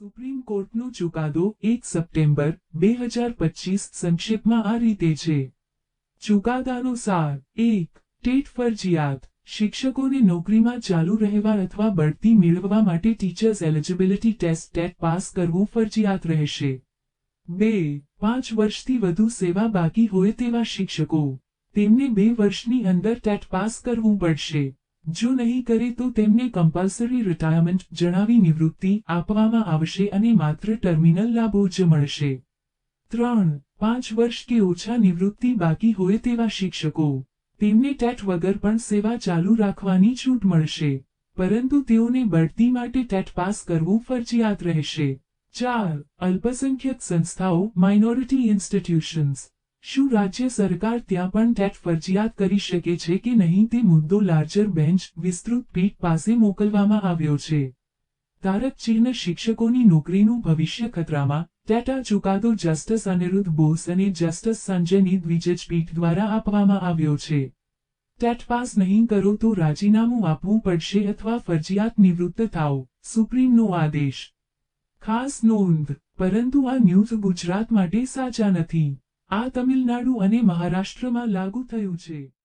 Supreme કોર્ટનો ચુકાદો એક September, બે હજાર પચીસ સંક્ષેપમાં આ રીતે છે. ચુકાદાનો સાર એક, ટેટ ફરજિયાત, શિક્ષકોને નોકરીમાં ચાલુ રહેવા અથવા બઢતી મેળવવા માટે teachers eligibility test TET pass કરવું ફરજિયાત રહેશે. બે, પાંચ વર્ષથી વધુ સેવા બાકી હોય તેવા શિક્ષકો, તેમને બે વર્ષની અંદર ટેટ પાસ કરવું પડશે. જો નહીં કરે તો તેમને કમ્પલ્સરી રિટાયરમેન્ટ જણાવી નિવૃત્તિ આપવામાં આવશે અને માત્ર ટર્મિનલ લાભો જ મળશે. ત્રણ, પાંચ વર્ષ કે ઓછા નિવૃત્તિ બાકી હોય તેવા શિક્ષકો. તેમને ટેટ વગર પણ સેવા ચાલુ રાખવાની છૂટ મળશે, પરંતુ તેઓને બઢતી માટે ટેટ પાસ કરવું ફરજિયાત રહેશે. ચાર, અલ્પસંખ્યક સંસ્થાઓ માઇનોરિટી ઇન્સ્ટિટ્યુશન્સ શું રાજ્ય સરકાર ત્યાં પણ ટેટ ફરજિયાત કરી શકે છે કે નહીં તે મુદ્દો લાર્જર બેન્ચ વિસ્તૃત પીઠ પાસે મોકલવામાં આવ્યો છે. તારક ચિહ્ન શિક્ષકોની નોકરીનું ભવિષ્ય ખતરામાં, ટેટા ચુકાદો જસ્ટિસ અનિરુદ્ધ બોસ અને જસ્ટિસ સંજયની દ્વિજજ પીઠ દ્વારા આપવામાં આવ્યો છે. ટેટ પાસ નહીં કરો તો રાજીનામું આપવું પડશે અથવા ફરજિયાત નિવૃત્ત થાઓ, સુપ્રીમનો આદેશ. ખાસ નોંધ, પરંતુ આ ન્યૂઝ ગુજરાત માટે સાચા નથી. આ તમિલનાડુ અને મહારાષ્ટ્રમાં લાગુ થયું છે.